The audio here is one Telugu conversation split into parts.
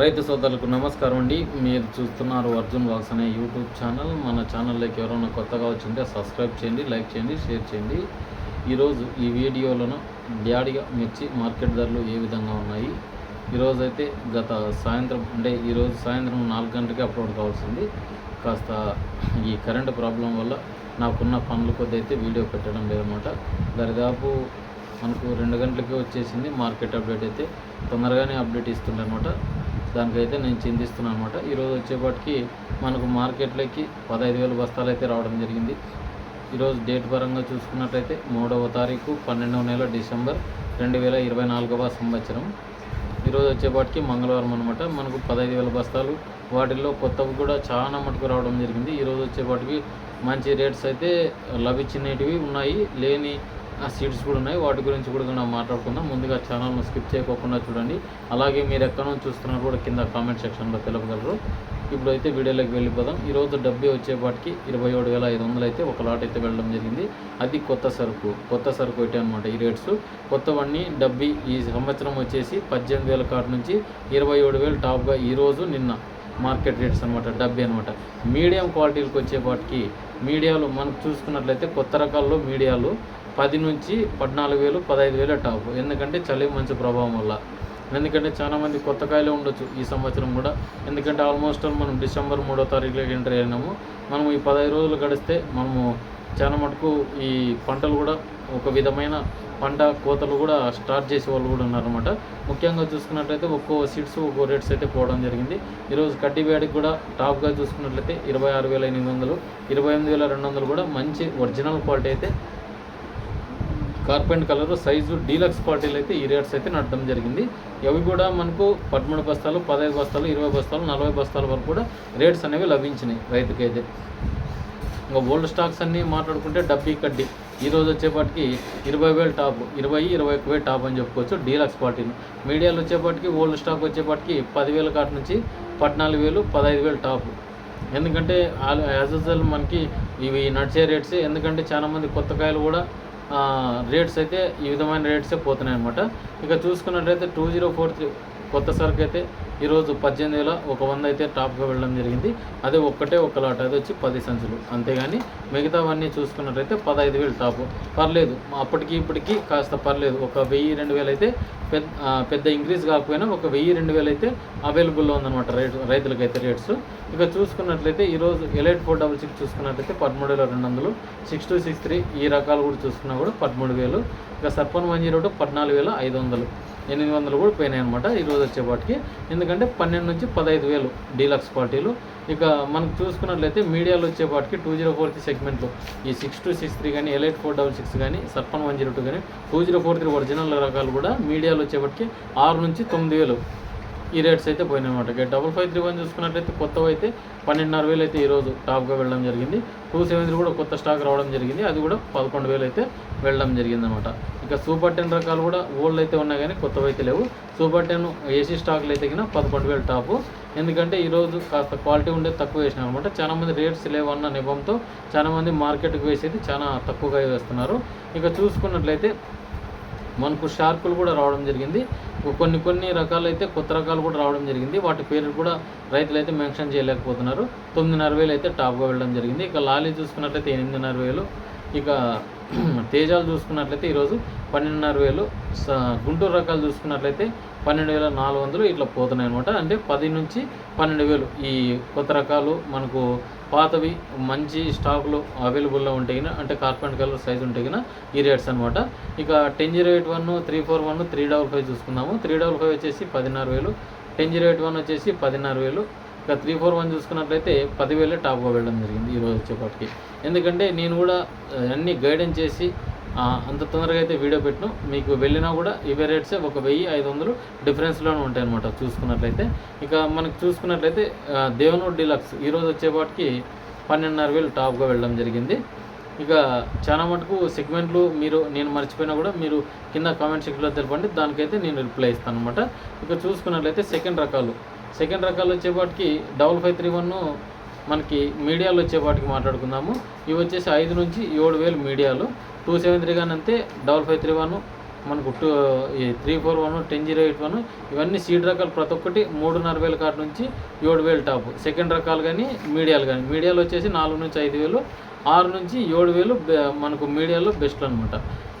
రైతు సోదరులకు నమస్కారం అండి. మీరు చూస్తున్నారు అర్జున్ వాక్స్ అనే యూట్యూబ్ ఛానల్. మన ఛానల్లోకి ఎవరైనా కొత్తగా వచ్చింటే సబ్స్క్రైబ్ చేయండి లైక్ చేయండి షేర్ చేయండి. ఈరోజు ఈ వీడియోలను డాడీగా మిర్చి మార్కెట్ ధరలు ఏ విధంగా ఉన్నాయి? ఈరోజు అయితే గత సాయంత్రం అంటే ఈరోజు సాయంత్రం నాలుగు గంటలకి అప్లోడ్ కావాల్సింది. కాస్త ఈ కరెంటు ప్రాబ్లం వల్ల నాకున్న పనుల కొద్ది అయితే వీడియో పెట్టడం లేదన్నమాట. దరిదాపు మనకు రెండు గంటలకి వచ్చేసింది మార్కెట్ అప్డేట్ అయితే. తొందరగానే అప్డేట్ ఇస్తుండే అనమాట దానికైతే నేను చింతిస్తున్నాను అనమాట ఈరోజు వచ్చేపాటికి మనకు మార్కెట్లోకి పదహైదు వేల బస్తాలు అయితే రావడం జరిగింది. ఈరోజు డేట్ పరంగా చూసుకున్నట్లయితే మూడవ తారీఖు పన్నెండవ నెల డిసెంబర్ రెండు వేల ఇరవై నాలుగవ సంవత్సరం. ఈరోజు వచ్చేపాటికి మంగళవారం అనమాట మనకు పదహైదు వేల బస్తాలు వాటిల్లో కొత్తవి కూడా చాలా మటుకు రావడం జరిగింది. ఈరోజు వచ్చేపాటికి మంచి రేట్స్ అయితే లభించినవి ఉన్నాయి. లేని సీట్స్ కూడా ఉన్నాయి. వాటి గురించి కూడా మనం మాట్లాడుకుందాం. ముందుగా ఛానల్ను స్కిప్ చేయకోకుండా చూడండి. అలాగే మీరు ఎక్కడ నుంచి చూస్తున్నారు కూడా కింద కామెంట్ సెక్షన్లో తెలపగలరు. ఇప్పుడు అయితే వీడియోలోకి వెళ్ళిపోదాం. ఈరోజు డబ్బీ వచ్చేపాటికి ఇరవై ఏడు వేల ఐదు వందలు అయితే ఒక లాట్ అయితే వెళ్ళడం జరిగింది. అది కొత్త సరుకు. కొత్త సరుకు అయితే అనమాట ఈ రేట్స్ కొత్తవన్నీ డబ్బీ ఈ సంవత్సరం వచ్చేసి పద్దెనిమిది వేల కాటు నుంచి ఇరవై ఏడు వేలు టాప్గా ఈరోజు నిన్న మార్కెట్ రేట్స్ అనమాట డబ్బీ అనమాట మీడియం క్వాలిటీలకు వచ్చేపాటికి మీడియాలు మనకు చూసుకున్నట్లయితే కొత్త రకాల్లో మీడియాలు పది నుంచి పద్నాలుగు వేలు పదహైదు వేల టాప్. ఎందుకంటే చలి మంచి ప్రభావం వల్ల. ఎందుకంటే చాలా మంది కొత్త కాయలే ఉండొచ్చు ఈ సంవత్సరం కూడా. ఎందుకంటే ఆల్మోస్ట్ ఆల్ మనం డిసెంబర్ మూడో తారీఖులోకి ఎంటర్ అయినాము. మనం ఈ పదహైదు రోజులు గడిస్తే మనము చాలా మటుకు ఈ పంటలు కూడా ఒక విధమైన పంట కోతలు కూడా స్టార్ట్ చేసే వాళ్ళు కూడా ఉన్నారనమాట ముఖ్యంగా చూసుకున్నట్లయితే ఒక్కో సీట్స్ ఒక్కో రేట్స్ అయితే పోవడం జరిగింది. ఈరోజు కడ్డీ బ్యాడ్కి కూడా టాప్గా చూసుకున్నట్లయితే ఇరవై ఆరు వేల ఎనిమిది వందలు ఇరవై ఎనిమిది వేల రెండు వందలు కూడా మంచి ఒరిజినల్ క్వాలిటీ అయితే కార్పెంట్ కలర్ సైజు డీలక్స్ క్వాలిటీలు అయితే ఈ రేట్స్ అయితే నడడం జరిగింది. అవి కూడా మనకు పదమూడు బస్తాలు పదహైదు బస్తాలు ఇరవై బస్తాలు నలభై బస్తాల వరకు కూడా రేట్స్ అనేవి లభించినాయి రైతుకైతే. ఇంకా ఓల్డ్ స్టాక్స్ అన్నీ మాట్లాడుకుంటే డబ్బీ కడ్డీ. ఈ రోజు వచ్చేపాటికి ఇరవై వేలు టాప్ ఇరవై ఇరవై ఒక్క వేలు టాప్ అని చెప్పుకోవచ్చు డీలక్స్ క్వాలిటీని. మీడియాలో వచ్చేపాటికి ఓల్డ్ స్టాక్ వచ్చేపాటికి పదివేల కాటి నుంచి పద్నాలుగు వేలు పదహైదు వేలు టాప్. ఎందుకంటే యాజ్ యూజువల్ మనకి ఇవి నడిచే రేట్స్. ఎందుకంటే చాలామంది కొత్త కాయలు కూడా రేట్స్ అయితే ఈ విధమైన రేట్సే పోతున్నాయి అనమాట ఇక చూసుకున్నట్లయితే టూ జీరో ఫోర్ త్రీ కొత్త సరుకు అయితే ఈరోజు పద్దెనిమిది వేల ఒక వంద అయితే టాప్గా వెళ్ళడం జరిగింది. అదే ఒక్కటే ఒక లాట్ అది వచ్చి పది సంచులు. అంతేగాని మిగతావన్నీ చూసుకున్నట్లయితే పదహైదు వేలు టాప్. పర్లేదు అప్పటికి ఇప్పటికి కాస్త పర్లేదు. ఒక వెయ్యి రెండు వేలు అయితే పెద్ద పెద్ద ఇంక్రీజ్ కాకపోయినా ఒక వెయ్యి రెండు వేలు అయితే అవైలబుల్లో ఉందన్నమాట రైతు రైతులకైతే రేట్స్. ఇక చూసుకున్నట్లయితే ఈరోజు ఎలైట్ ఫోర్ డబల్ సిక్స్ చూసుకున్నట్లయితే పదమూడు వేల రెండు వందలు. సిక్స్ టూ సిక్స్ త్రీ ఈ రకాలు కూడా చూసుకున్నా కూడా పదమూడు వేలు. ఇక సర్పన్ వన్ జీరో టూ పద్నాలుగు వేల ఐదు వందలు. ఎనిమిది వందలు కూడా పోయినాయి అనమాట ఈరోజు వచ్చేపాటికి. ఎందుకంటే పన్నెండు నుంచి పదహైదు వేలు డీలక్స్ క్వాలిటీలు ఇక మనకు చూసుకున్నట్లయితే మీడియాలో వచ్చేపాటికి టూ జీరో ఫోర్ త్రీ సెగ్మెంట్లో. ఈ సిక్స్ టూ సిక్స్ త్రీ కానీ ఎలైట్ ఫోర్ డబల్ సిక్స్ కానీ సర్పన్ వన్ జీరో టూ కానీ two zero four three original రకాలు కూడా మీడియాలో వచ్చేపాటికి ఆరు నుంచి తొమ్మిది వేలు. ఈ రేట్స్ అయితే పోయినాయన్నమాట. ఇక డబల్ ఫైవ్ త్రీ వన్ చూసుకున్నట్లయితే కొత్తవి అయితే పన్నెండున్నర వేలు అయితే ఈరోజు టాప్గా వెళ్ళడం జరిగింది. టూ సెవెన్ త్రీ కూడా కొత్త స్టాక్ రావడం జరిగింది. అది కూడా పదకొండు వేలు అయితే వెళ్ళడం జరిగింది అనమాట ఇక సూపర్ టెన్ రకాలు కూడా ఓల్డ్ అయితే ఉన్నాయి కానీ కొత్తవి అయితే లేవు. సూపర్ టెన్ ఏసీ స్టాక్లు అయితే కింద పదకొండు వేలు టాపు ఎందుకంటే ఈరోజు కాస్త క్వాలిటీ ఉండేది తక్కువ వేసినారు అనమాట చాలా మంది రేట్స్ లేవన్న నిబంతో చాలామంది మార్కెట్కి వేసేది చాలా తక్కువగా వేస్తున్నారు. ఇక చూసుకున్నట్లయితే మనకు షార్కులు కూడా రావడం జరిగింది. కొన్ని కొన్ని రకాలు అయితే కొత్త రకాలు కూడా రావడం జరిగింది. వాటి పేర్లు కూడా రైతులు అయితే మెన్షన్ చేయలేకపోతున్నారు. తొమ్మిదిన్నర వేలు అయితే టాప్గా వెళ్ళడం జరిగింది. ఇక లాలీ చూసుకున్నట్లయితే ఎనిమిదిన్నర వేలు. ఇక తేజాలు చూసుకున్నట్లయితే ఈరోజు పన్నెండున్నర వేలు. స- గుంటూరు రకాలు చూసుకున్నట్లయితే పన్నెండు వేల నాలుగు వందలు ఇట్లా పోతున్నాయి అనమాట అంటే పది నుంచి పన్నెండు వేలు ఈ కొత్త రకాలు మనకు పాతవి మంచి స్టాకులు అవైలబుల్లో ఉంటాయి అంటే కార్పెంట్ కలర్ సైజ్ ఉంటాయి కదా ఈ రేట్స్ అనమాట ఇక ten zero eight one three four one three double five చూసుకుందాము త్రీ డబల్ ఫైవ్ వచ్చేసి పదిన్నర వేలు. టెన్ జీరో ఎయిట్ వన్ వచ్చేసి పదిన్నర వేలు. ఇక త్రీ ఫోర్ వన్ చూసుకున్నట్లయితే పదివేలే టాప్గా వెళ్ళడం జరిగింది ఈరోజు వచ్చేపాటికి. ఎందుకంటే నేను కూడా అన్ని గైడెన్స్ చేసి అంత తొందరగా అయితే వీడియో పెట్టను. మీకు వెళ్ళినా కూడా ఇవే రేట్సే ఒక వెయ్యి ఐదు వందలు డిఫరెన్స్లోనే ఉంటాయి అనమాట చూసుకున్నట్లయితే. ఇక మనకు చూసుకున్నట్లయితే ఆ, దేవనూరు డీలక్స్ ఈరోజు వచ్చేపాటికి పన్నెండున్నర వేలు టాప్గా వెళ్ళడం జరిగింది. ఇక చాలా మటుకు సెగ్మెంట్లు మీరు నేను మర్చిపోయినా కూడా మీరు కింద కామెంట్ సెక్షన్లో తెలపండి. దానికైతే నేను రిప్లై ఇస్తాను అనమాట ఇక చూసుకున్నట్లయితే సెకండ్ రకాలు. సెకండ్ రకాలు వచ్చేపాటికి డబల్ ఫైవ్ త్రీ వన్ మనకి మీడియాలో వచ్చేపాటికి మాట్లాడుకుందాము. ఇవి వచ్చేసి ఐదు నుంచి ఏడు వేలు మీడియాలు. టూ సెవెన్ త్రీ కానీ అంతే డబల్ ఫైవ్ త్రీ వన్ మనకు టూ ఈ three four one ten zero eight one ఇవన్నీ సీడ్ రకాలు ప్రతి ఒక్కటి మూడున్నర వేల కాడ నుంచి ఏడు వేలు టాప్. సెకండ్ రకాలు కానీ మీడియాలు కానీ. మీడియాలు వచ్చేసి నాలుగు నుంచి ఐదు వేలు ఆరు నుంచి ఏడు వేలు మనకు మీడియాలో బెస్ట్ అనమాట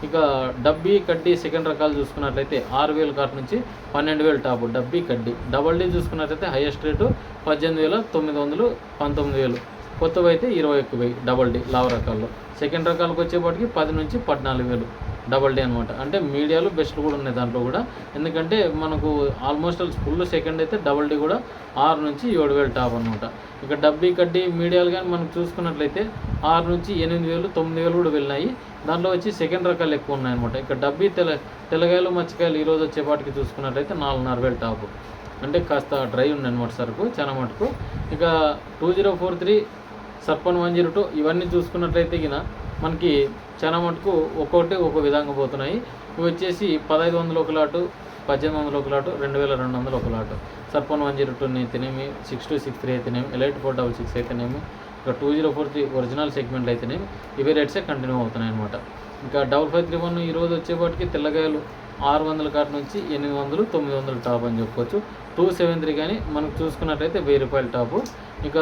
ఇక డబ్బీ కడ్డీ సెకండ్ రకాలు చూసుకున్నట్లయితే ఆరు వేల కాట నుంచి పన్నెండు వేలు టాప్. డబ్బీ కడ్డీ. డబల్ డీ చూసుకున్నట్లయితే హైయెస్ట్ రేటు పద్దెనిమిది వేల తొమ్మిది వందలు పంతొమ్మిది వేలు. కొత్తవి అయితే ఇరవై ఒక్క వెయ్యి డబల్ డీ లావ రకాల్లో. సెకండ్ రకాలకు వచ్చేపాటికి పది నుంచి పద్నాలుగు వేలు. డబల్ డీ అనమాట అంటే మీడియాలు బెస్ట్ కూడా ఉన్నాయి దాంట్లో కూడా. ఎందుకంటే మనకు ఆల్మోస్ట్ ఫుల్ సెకండ్ అయితే డబల్ డీ కూడా ఆరు నుంచి ఏడు వేలు టాప్ అనమాట ఇక డబ్బీ కడ్డీ మీడియాలు కానీ మనం చూసుకున్నట్లయితే ఆరు నుంచి ఎనిమిది వేలు తొమ్మిది వేలు కూడా వెళ్ళినాయి. దాంట్లో వచ్చి సెకండ్ రకాలు ఎక్కువ ఉన్నాయన్నమాట ఇక డబ్బీ తెల తెలగాయలు మచ్చికాయలు ఈరోజు వచ్చేపాటికి చూసుకున్నట్లయితే నాలుగున్నర వేలు టాప్. అంటే కాస్త డ్రై ఉంది అనమాట సరుకు చాలా మటుకు. ఇక two zero four three Sarpan one zero two ఇవన్నీ చూసుకున్నట్లయితే గిన మనకి చాలా మటుకు ఒక్కొక్కటి ఒక్కో విధంగా పోతున్నాయి. ఇవి వచ్చేసి పదహైదు వందలు ఒక లాటు పద్దెనిమిది వందలు ఒక లాటు రెండు వేల రెండు వందలు ఒక lot. Sarpan one zero two అయితేనేమి సిక్స్ టూ సిక్స్ త్రీ అయితేనేమి ఎలైట్ ఫోర్ డబల్ సిక్స్ అయితేనేమి ఇంకా two zero four three original segment అయితేనేమి ఇవే రేట్సే కంటిన్యూ అవుతున్నాయి అనమాట ఇంకా డబల్ ఫైవ్ త్రీ వన్ ఈరోజు వచ్చేపాటికి తెల్లగాయలు ఆరు వందల కాటి నుంచి ఎనిమిది వందలు తొమ్మిది వందలు టాప్ అని చెప్పుకోవచ్చు. టూ సెవెన్ త్రీ కానీ మనకు చూసుకున్నట్లయితే వెయ్యి రూపాయల టాపు. ఇక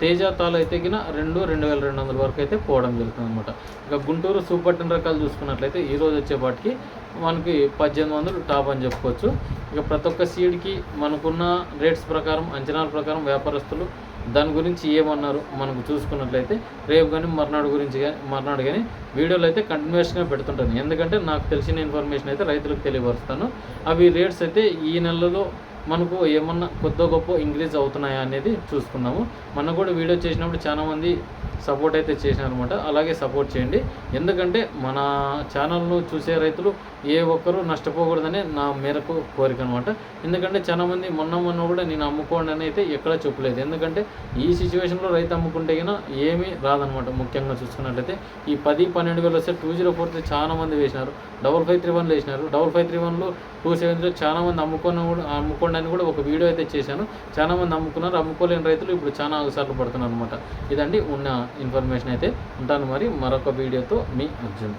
తేజ తాలు అయితే గిన రెండు రెండు వేల రెండు వందల వరకు అయితే పోవడం జరుగుతుంది అనమాట ఇక గుంటూరు సూపర్ టెన్ రకాలు చూసుకున్నట్లయితే ఈ రోజు వచ్చేపాటికి మనకి పద్దెనిమిది వందలు టాప్ అని చెప్పుకోవచ్చు. ఇక ప్రతి ఒక్క సీడ్కి మనకున్న రేట్స్ ప్రకారం అంచనాల ప్రకారం వ్యాపారస్తులు దాని గురించి ఏమన్నారు మనకు చూసుకున్నట్లయితే రేపు కానీ మర్నాడు గురించి కానీ మర్నాడు కానీ వీడియోలు అయితే కంటిన్యూస్గా పెడుతుంటాను. ఎందుకంటే నాకు తెలిసిన ఇన్ఫర్మేషన్ అయితే రైతులకు తెలియపరుస్తాను. అవి రేట్స్ అయితే ఈ నెలలో మనకు ఏమన్నా కొత్త గొప్ప ఇంక్రీజ్ అవుతున్నాయా అనేది చూసుకున్నాము మనం కూడా వీడియో చేసినప్పుడు చాలామంది సపోర్ట్ అయితే చేసినారనమాట అలాగే సపోర్ట్ చేయండి. ఎందుకంటే మన ఛానల్ను చూసే రైతులు ఏ ఒక్కరూ నష్టపోకూడదనే నా మేరకు కోరిక అనమాట ఎందుకంటే చాలామంది మొన్న మొన్న కూడా నేను అమ్ముకోండి అని అయితే ఎక్కడా చెప్పలేదు. ఎందుకంటే ఈ సిచ్యువేషన్లో రైతు అమ్ముకుంటే కన్నా ఏమీ రాదనమాట ముఖ్యంగా చూసుకున్నట్లయితే. ఈ పది పన్నెండు వేలు వస్తే టూ జీరో ఫోర్ చాలా మంది వేసినారు. డబల్ ఫైవ్ త్రీ వన్లు వేసినారు. డబల్ ఫైవ్ త్రీ వన్లు టూ సెవెన్ త్రీ చాలా మంది అమ్ముకున్న కూడా అమ్ముకోండి అని కూడా ఒక వీడియో అయితే చేశాను. చాలా మంది అమ్ముకున్నారు. అమ్ముకోలేని రైతులు ఇప్పుడు చాలా ఆగుసార్లు పడుతున్నారు అనమాట ఇదండి ఉన్న ఇన్ఫర్మేషన్ అయితే ఉంటాను మరి. మరొక వీడియోతో మీ అర్జున్.